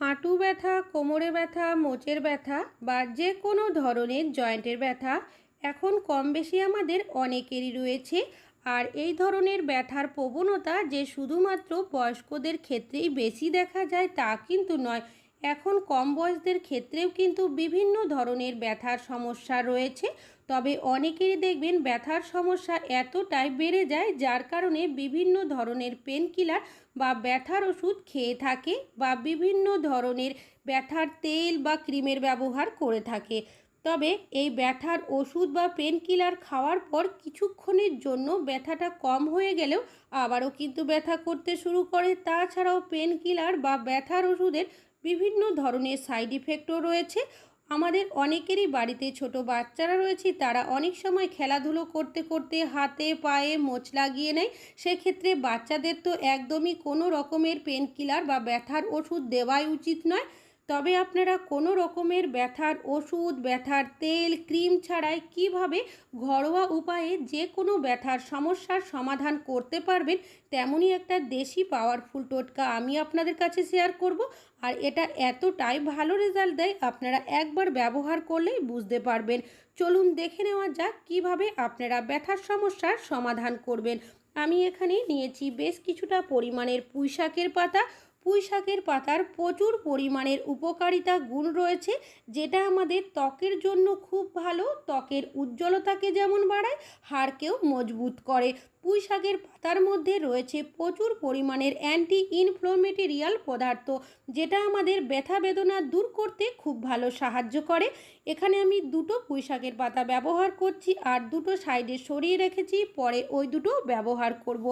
হাঁটু ব্যথা, কোমরে ব্যথা, মোচের ব্যথা বা যে কোনো ধরনের জয়েন্টের ব্যথা এখন কম বেশি আমাদের অনেকেরই রয়েছে। আর এই ধরনের ব্যথার প্রবণতা যে শুধুমাত্র বয়স্কদের ক্ষেত্রেই বেশি দেখা যায় তা কিন্তু নয় এখন কম বয়সদের ক্ষেত্রেও কিন্তু বিভিন্ন ধরনের ব্যথার সমস্যা রয়েছে। তবে অনেকেরই দেখবেন ব্যথার সমস্যা এতটাই বেড়ে যায়, যার কারণে বিভিন্ন ধরনের পেন কিলার বা ব্যথার ওষুধ খেয়ে থাকে বা বিভিন্ন ধরনের ব্যথার তেল বা ক্রিমের ব্যবহার করে থাকে। তবে এই ব্যথার ওষুধ বা পেন কিলার খাওয়ার পর কিছুক্ষণের জন্য ব্যথাটা কম হয়ে গেলেও আবারও কিন্তু ব্যথা করতে শুরু করে। তাছাড়াও পেন কিলার বা ব্যথার ওষুধের বিভিন্ন ধরনের সাইড ইফেক্টও রয়েছে। আমাদের অনেকেরই বাড়িতে ছোট বাচ্চারা রয়েছে, তারা অনেক সময় খেলাধুলো করতে করতে হাতে পায়ে মোচ লাগিয়ে নেয়। সেক্ষেত্রে বাচ্চাদের তো একদমই কোনো রকমের পেন কিলার বা ব্যথার ওষুধ দেওয়াই উচিত নয়। তবে আপনারা কোনো রকমের ব্যথার ওষুধ, ব্যথার তেল, ক্রিম ছাড়াই কীভাবে ঘরোয়া উপায়ে যে কোনো ব্যথার সমস্যার সমাধান করতে পারবেন তেমনই একটা দেশি পাওয়ারফুল টোটকা আমি আপনাদের কাছে শেয়ার করব। আর এটা এতটাই ভালো রেজাল্ট দেয়, আপনারা একবার ব্যবহার করলেই বুঝতে পারবেন। চলুন দেখে নেওয়া যাক কীভাবে আপনারা ব্যথার সমস্যার সমাধান করবেন। আমি এখানে নিয়েছি বেশ কিছুটা পরিমাণের পুঁইশাকের পাতা পুঁই শাকের পাতার প্রচুর পরিমাণের উপকারিতা গুণ রয়েছে, যেটা আমাদের ত্বকের জন্য খুব ভালো। ত্বকের উজ্জ্বলতাকে যেমন বাড়ায়, হাড়কেও মজবুত করে। পুঁই শাকের পাতার মধ্যে রয়েছে প্রচুর পরিমাণের অ্যান্টি ইনফ্লোমেটেরিয়াল পদার্থ, যেটা আমাদের ব্যথা বেদনা দূর করতে খুব ভালো সাহায্য করে। এখানে আমি দুটো পুঁই শাকের পাতা ব্যবহার করছি আর দুটো সাইডে সরিয়ে রেখেছি, পরে ওই দুটো ব্যবহার করব।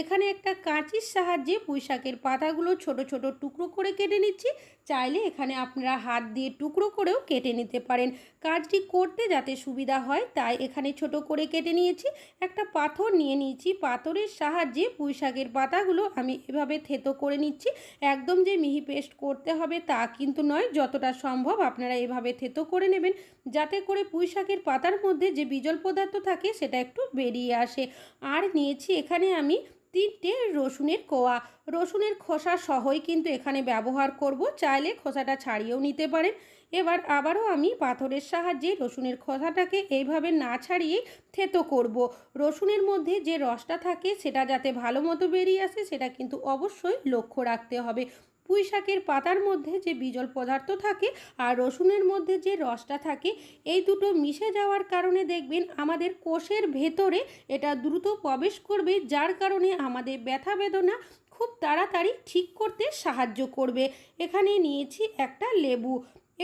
এখানে একটা কাঁচির সাহায্যে পুঁই শাকের পাতাগুলো ছোট ছোট টুকরো করে কেটে নিচ্ছি। চাইলে এখানে আপনারা হাত দিয়ে টুকরো করেও কেটে নিতে পারেন। কাজটি করতে যাতে সুবিধা হয়, তাই এখানে ছোট করে কেটে নিয়েছি। একটা পাথর নিয়ে নিয়েছি পাথরের সাহায্যে পুঁই শাকের পাতাগুলো আমি এভাবে থেতো করে নিচ্ছি। একদম যে মিহি পেস্ট করতে হবে তা কিন্তু নয়, যতটা সম্ভব আপনারা এভাবে থেতো করে নেবেন যাতে করে পুঁই শাকের পাতার মধ্যে যে বিজল পদার্থ থাকে সেটা একটু বেরিয়ে আসে। আর নিয়েছি এখানে আমি তিনটে রসুনের কোয়া। রসুনের খোসা সহই কিন্তু এখানে ব্যবহার করব। চাইলে খোসাটা ছাড়িয়েও নিতে পারেন। এবার আবারও আমি পাথরের সাহায্যে রসুনের খোসাটাকে এইভাবে না ছাড়িয়ে থেতো করব। রসুনের মধ্যে যে রসটা থাকে, সেটা যাতে ভালো মতো বেরিয়ে আসে, সেটা কিন্তু অবশ্যই লক্ষ্য রাখতে হবে। পুঁই শাকের পাতার মধ্যে যে বিজল পদার্থ থাকে আর রসুনের মধ্যে যে রসটা থাকে, এই দুটো মিশে যাওয়ার কারণে দেখবেন আমাদের কোষের ভেতরে এটা দ্রুত প্রবেশ করবে, যার কারণে আমাদের ব্যথা বেদনা খুব তাড়াতাড়ি ঠিক করতে সাহায্য করবে। এখানে নিয়েছি একটা লেবু।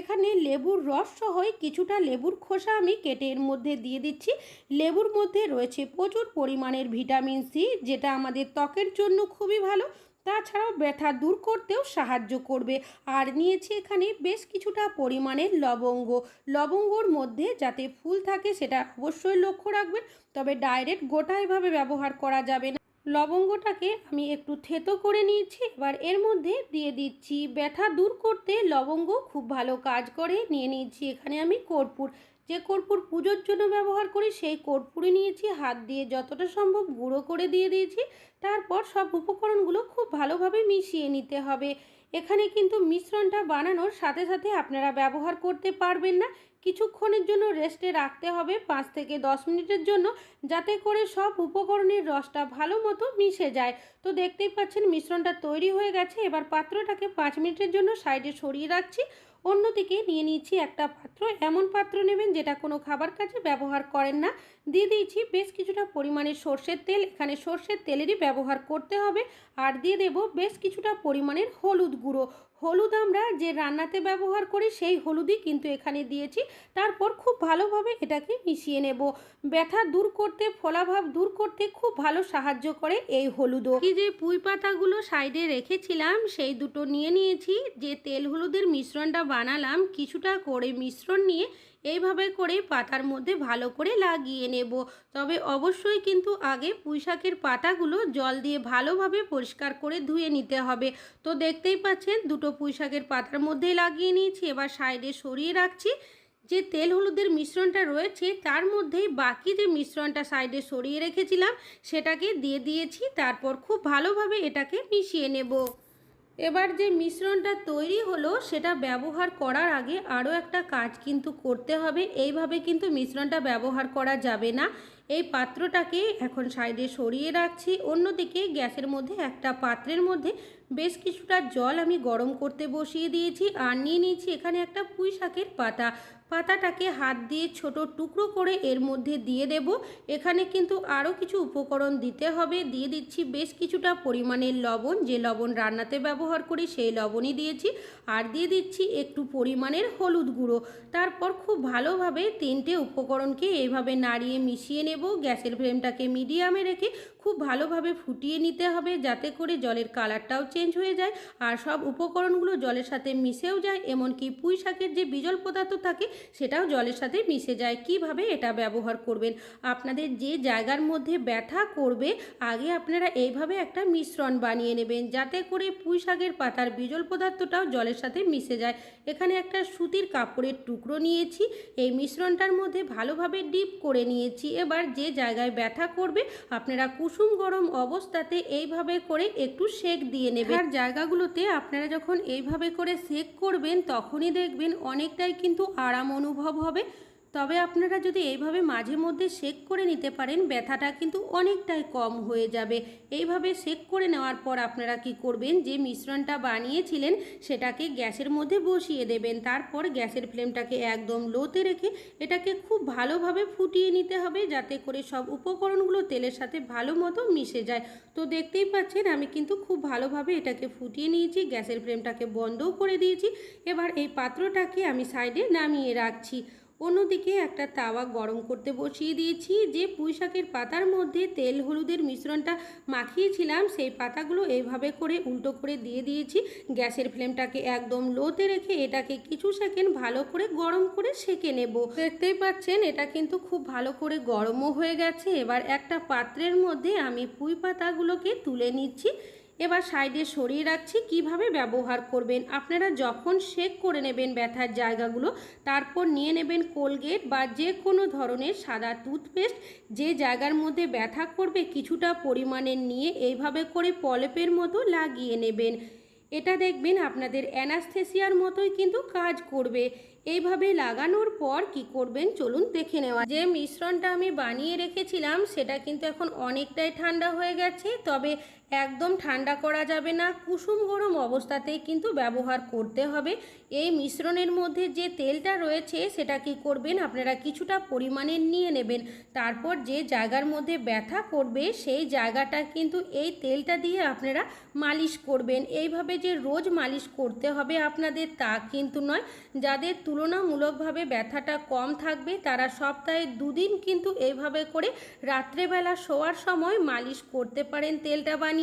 এখানে লেবুর রস সহই কিছুটা লেবুর খোসা আমি কেটে এর মধ্যে দিয়ে দিচ্ছি। লেবুর মধ্যে রয়েছে প্রচুর পরিমাণের ভিটামিন সি, যেটা আমাদের ত্বকের জন্য খুবই ভালো। তাছাড়াও ব্যথা দূর করতেও সাহায্য করবে। আর নিয়েছি এখানে বেশ কিছুটা পরিমাণের লবঙ্গ। লবঙ্গর মধ্যে যাতে ফুল থাকে সেটা অবশ্যই লক্ষ্য রাখবেন, তবে ডাইরেক্ট গোটা এভাবে ব্যবহার করা যাবে না। লবঙ্গটাকে আমি একটু থেতো করে নিয়েছি, এবার এর মধ্যে দিয়ে দিচ্ছি। ব্যথা দূর করতে লবঙ্গ খুব ভালো কাজ করে। নিয়ে নিয়েছি এখানে আমি কর্পূর। যে কর্পূর পুজোর জন্য ব্যবহার করি, সেই কর্পূরে নিয়েছি। হাত দিয়ে যতটা সম্ভব গুঁড়ো করে দিয়ে দিয়েছি। তারপর সব উপকরণগুলো খুব ভালোভাবে মিশিয়ে নিতে হবে। এখানে কিন্তু মিশ্রণটা বানানোর সাথে সাথে আপনারা ব্যবহার করতে পারবেন না। কিছুক্ষণের জন্য রেস্টে রাখতে হবে পাঁচ থেকে দশ মিনিটের জন্য, যাতে করে সব উপকরণের রসটা ভালো মতো মিশে যায়। তো দেখতেই পাচ্ছেন, মিশ্রণটা তৈরি হয়ে গেছে। এবার পাত্রটাকে পাঁচ মিনিটের জন্য সাইডে সরিয়ে রাখছি। অন্যদিকে নিয়ে নিয়েছি একটা পাত্র। এমন পাত্র নেবেন যেটা কোনো খাবার কাজে ব্যবহার করেন না। দিয়ে দিয়েছি বেশ কিছুটা পরিমাণে সর্ষের তেল। এখানে সর্ষের তেলেরই ব্যবহার করতে হবে। আর দিয়ে দেব বেশ কিছুটা পরিমাণের হলুদ গুঁড়ো। হলুদ আমরা যে রান্নাতে ব্যবহার করি, সেই হলুদই কিন্তু এখানে দিয়েছি। তারপর খুব ভালোভাবে এটাকে মিশিয়ে নেব। ব্যথা দূর করতে, ফলাভাব দূর করতে খুব ভালো সাহায্য করে এই হলুদও। কি যে পুঁই পাতাগুলো সাইডে রেখেছিলাম, সেই দুটো নিয়ে নিয়েছি। যে তেল হলুদের মিশ্রণটা বানালাম, কিছুটা করে মিশ্রণ নিয়ে এইভাবে করে পাতার মধ্যে ভালো করে লাগিয়ে নেব। তবে অবশ্যই কিন্তু আগে পুঁইশাকের পাতাগুলো জল দিয়ে ভালোভাবে পরিষ্কার করে ধুয়ে নিতে হবে। তো দেখতেই পাচ্ছেন, দুটো পুঁইশাকের পাতার মধ্যেই লাগিয়ে নিয়েছি। এবার সাইডে সরিয়ে রাখছি। যে তেল হলুদের মিশ্রণটা রয়েছে, তার মধ্যেই বাকি যে মিশ্রণটা সাইডে সরিয়ে রেখেছিলাম, সেটাকে দিয়ে দিয়েছি। তারপর খুব ভালোভাবে এটাকে মিশিয়ে নেব। এবার যে মিশ্রণটা তৈরি হলো, সেটা ব্যবহার করার আগে আরও একটা কাজ কিন্তু করতে হবে। এইভাবে কিন্তু মিশ্রণটা ব্যবহার করা যাবে না। এই পাত্রটাকে এখন সাইডে সরিয়ে রাখছি। অন্যদিকে গ্যাসের মধ্যে একটা পাত্রের মধ্যে বেশ কিছুটা জল আমি গরম করতে বসিয়ে দিয়েছি। আর নিয়ে নিয়েছি এখানে একটা পুঁই শাকের পাতা। পাতাটাকে হাত দিয়ে ছোট টুকরো করে এর মধ্যে দিয়ে দেব। এখানে কিন্তু আরও কিছু উপকরণ দিতে হবে। দিয়ে দিচ্ছি বেশ কিছুটা পরিমাণের লবণ। যে লবণ রান্নাতে ব্যবহার করি সেই লবণই দিয়েছি। আর দিয়ে দিচ্ছি একটু পরিমাণের হলুদ গুঁড়ো। তারপর খুব ভালোভাবে তিনটে উপকরণকে এইভাবে নাড়িয়ে মিশিয়ে নেব। গ্যাসের ফ্লেমটাকে মিডিয়ামে রেখে খুব ভালোভাবে ফুটিয়ে নিতে হবে যাতে করে জলের কালারটাও চেঞ্জ হয়ে যায়। আর সব উপকরণগুলো জলের সাথে মিশেও যায়। এমনকি পুঁই শাকের যে বিজল পদার্থ থাকে সেটাও জলের সাথে মিশে যায়। কীভাবে এটা ব্যবহার করবেন? আপনাদের যে জায়গার মধ্যে ব্যথা করবে, আগে আপনারা এইভাবে একটা মিশ্রণ বানিয়ে নেবেন। যাতে করে পুঁই শাকের পাতার বিজল পদার্থটাও জলের সাথে মিশে যায়। এখানে একটা সুতির কাপড়ের টুকরো নিয়েছি। এই মিশ্রণটার মধ্যে ভালোভাবে ডিপ করে নিয়েছি। এবার যে জায়গায় ব্যথা করবে, আপনারা কুসুম গরম অবস্থাতে এইভাবে করে একটু সেক দিয়ে নেবেন। আর জায়গাগুলোতে আপনারা যখন এইভাবে করে সেক করবেন, তখনই দেখবেন অনেকটাই কিন্তু আরাম অনুভব হবে? তবে আপনারা যদি এইভাবে মাঝে মধ্যে শেক করে নিতে পারেন, ব্যথাটা কিন্তু অনেকটাই কম হয়ে যাবে। এইভাবে শেক করে নেওয়ার পর আপনারা কি করবেন? যে মিশ্রণটা বানিয়েছিলেন, সেটাকে গ্যাসের মধ্যে বসিয়ে দেবেন। তারপর গ্যাসের ফ্লেমটাকে একদম লোতে রেখে এটাকে খুব ভালোভাবে ফুটিয়ে নিতে হবে, যাতে করে সব উপকরণগুলো তেলের সাথে ভালো মতো মিশে যায়। তো দেখতেই পাচ্ছেন, আমি কিন্তু খুব ভালোভাবে এটাকে ফুটিয়ে নিয়েছি, গ্যাসের ফ্লেমটাকে বন্ধও করে দিয়েছি। এবার এই পাত্রটাকে আমি সাইডে নামিয়ে রাখছি। অন্যদিকে একটা তাওয়া গরম করতে বসিয়ে দিয়েছি। যে পুঁই শাকের পাতার মধ্যে তেল হলুদের মিশ্রণটা মাখিয়েছিলাম, সেই পাতাগুলো এইভাবে করে উল্টো করে দিয়ে দিয়েছি। গ্যাসের ফ্লেমটাকে একদম লোতে রেখে এটাকে কিছু সেকেন্ড ভালো করে গরম করে সেকে নেব। দেখতেই পাচ্ছেন, এটা কিন্তু খুব ভালো করে গরমও হয়ে গেছে। এবার একটা পাত্রের মধ্যে আমি পুঁই পাতাগুলোকে তুলে নিচ্ছি। এবার সাইডে সরিয়ে রাখছি, কীভাবে ব্যবহার করবেন? আপনারা যখন শেক করে নেবেন ব্যথার জায়গাগুলো, তারপর নিয়ে নেবেন কোলগেট বা যে কোনো ধরনের সাদা টুথপেস্ট যে জায়গার মধ্যে ব্যথা করবে কিছুটা পরিমাণে নিয়ে এইভাবে করে পলেপের মতো লাগিয়ে নেবেন। এটা দেখবেন আপনাদের অ্যানাস্থেসিয়ার মতোই কিন্তু কাজ করবে। এইভাবে লাগানোর পর কি করবেন? চলুন দেখে নেওয়া যে মিশ্রণটা আমি বানিয়ে রেখেছিলাম, সেটা কিন্তু এখন অনেকটাই ঠান্ডা হয়ে গেছে, তবে একদম ঠান্ডা করা যাবে না, কুসুম গরম অবস্থাতেই কিন্তু ব্যবহার করতে হবে। এই মিশ্রণের মধ্যে যে তেলটা রয়েছে সেটা কি করবেন? আপনারা কিছুটা পরিমাণে নিয়ে নেবেন। তারপর যে জায়গার মধ্যে ব্যথা করবে সেই জায়গাটা কিন্তু এই তেলটা দিয়ে আপনারা মালিশ করবেন। এইভাবে যে রোজ মালিশ করতে হবে আপনাদের তা কিন্তু নয়। যাদের তুলনামূলকভাবে ব্যথাটা কম থাকবে, তারা সপ্তাহে দুদিন কিন্তু এইভাবে করে রাত্রেবেলা শোয়ার সময় মালিশ করতে পারেন তেলটা বানিয়ে।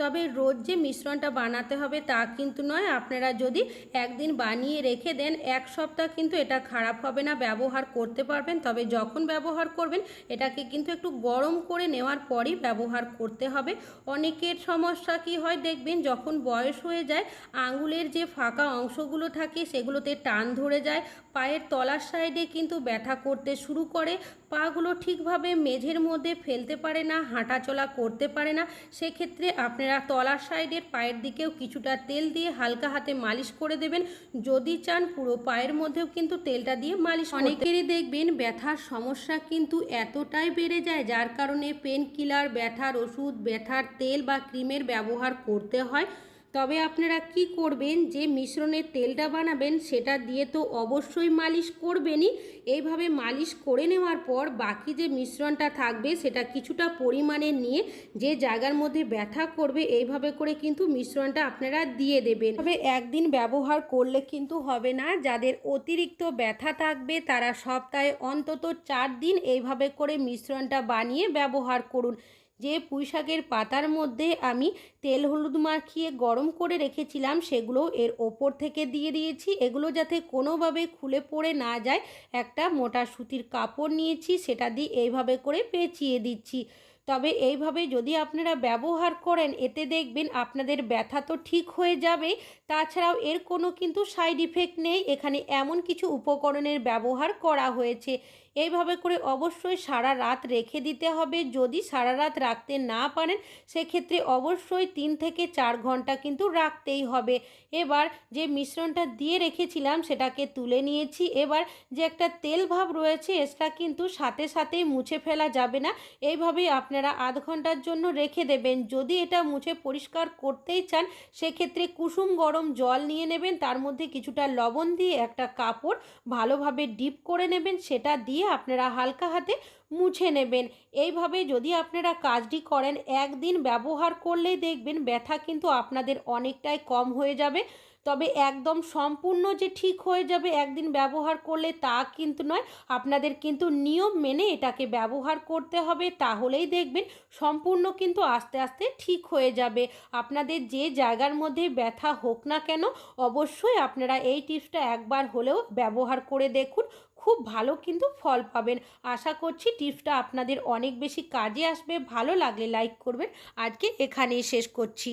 তবে রোজ যে মিশ্রণটা বানাতে হবে তা কিন্তু নয়। আপনারা যদি একদিন বানিয়ে রেখে দেন, এক সপ্তাহ কিন্তু এটা খারাপ হবে না, ব্যবহার করতে পারবেন। তবে যখন ব্যবহার করবেন, এটাকে কিন্তু একটু গরম করে নেওয়ার পরই ব্যবহার করতে হবে। অনেকের সমস্যা কি হয় দেখবেন, যখন বয়স হয়ে যায়, আঙুলের যে ফাঁকা অংশগুলো থাকে, সেগুলোতে টান ধরে যায় পায়ের তলার সাইডে কিন্তু ব্যথা করতে শুরু করে। পাগুলো ঠিকভাবে মেঝের মধ্যে ফেলতে পারে না, হাঁটাচলা করতে পারে না। সেক্ষেত্রে আপনারা তলার সাইডের পায়ের দিকেও কিছুটা তেল দিয়ে হালকা হাতে মালিশ করে দেবেন। যদি চান পুরো পায়ের মধ্যেও কিন্তু তেলটা দিয়ে মালিশ অনেকেরই দেখবেন ব্যথার সমস্যা কিন্তু এতটাই বেড়ে যায়, যার কারণে পেন কিলার ব্যথার ওষুধ, ব্যথার তেল বা ক্রিমের ব্যবহার করতে হয়। তবে আপনারা কি করবেন? যে মিশ্রণের তেলটা বানাবেন, সেটা দিয়ে তো অবশ্যই মালিশ করবেনই। এইভাবে মালিশ করে নেওয়ার পর বাকি যে মিশ্রণটা থাকবে, সেটা কিছুটা পরিমাণে নিয়ে যে জায়গার মধ্যে ব্যথা করবে, এইভাবে করে কিন্তু মিশ্রণটা আপনারা দিয়ে দেবেন। তবে একদিন ব্যবহার করলে কিন্তু হবে না। যাদের অতিরিক্ত ব্যথা থাকবে, তারা সপ্তাহে অন্তত চার দিন এইভাবে করে মিশ্রণটা বানিয়ে ব্যবহার করুন। যে পুঁইশাকের পাতার মধ্যে আমি তেল হলুদ মাখিয়ে গরম করে রেখেছিলাম, সেগুলো এর ওপর থেকে দিয়ে দিয়েছি। এগুলো যাতে কোনোভাবে খুলে পড়ে না যায়, একটা মোটা সুতির কাপড় নিয়েছি, সেটা দিয়ে এইভাবে করে পেঁচিয়ে দিচ্ছি। তবে এইভাবে যদি আপনারা ব্যবহার করেন, এতে দেখবেন আপনাদের ব্যথা তো ঠিক হয়ে যাবে। তাছাড়াও এর কোনো কিন্তু সাইড ইফেক্ট নেই। এখানে এমন কিছু উপকরণের ব্যবহার করা হয়েছে। এইভাবে করে অবশ্যই সারা রাত রেখে দিতে হবে। যদি সারা রাত রাখতে না পারেন, সেক্ষেত্রে অবশ্যই তিন থেকে চার ঘণ্টা কিন্তু রাখতেই হবে। এবার যে মিশ্রণটা দিয়ে রেখেছিলাম, সেটাকে তুলে নিয়েছি। এবার যে একটা তেল ভাব রয়েছে এটা কিন্তু সাথে সাথেই মুছে ফেলা যাবে না। এইভাবেই আপনারা আধ ঘণ্টার জন্য রেখে দেবেন। যদি এটা মুছে পরিষ্কার করতেই চান, সেক্ষেত্রে কুসুম গরম জল নিয়ে নেবেন। তার মধ্যে কিছুটা লবণ দিয়ে একটা কাপড় ভালোভাবে ডিপ করে নেবেন। সেটা দিয়ে আপনারা হালকা হাতে মুছে নেবেন। এইভাবে যদি আপনারা কাজটি করেন, একদিন ব্যবহার করলেই দেখবেন ব্যথা কিন্তু আপনাদের অনেকটাই কম হয়ে যাবে। তবে একদম সম্পূর্ণ যে ঠিক হয়ে যাবে একদিন ব্যবহার করলে তা কিন্তু নয়। আপনাদের কিন্তু নিয়ম মেনে এটাকে ব্যবহার করতে হবে, তাহলেই দেখবেন সম্পূর্ণ কিন্তু আস্তে আস্তে ঠিক হয়ে যাবে। আপনাদের যে জায়গার মধ্যে ব্যথা হোক না কেন, অবশ্যই আপনারা এই টিপসটা একবার হলেও ব্যবহার করে দেখুন, খুব ভালো কিন্তু ফল পাবেন। আশা করছি টিপসটা আপনাদের অনেক বেশি কাজে আসবে। ভালো লাগলে লাইক করবেন। আজকে এখানেই শেষ করছি।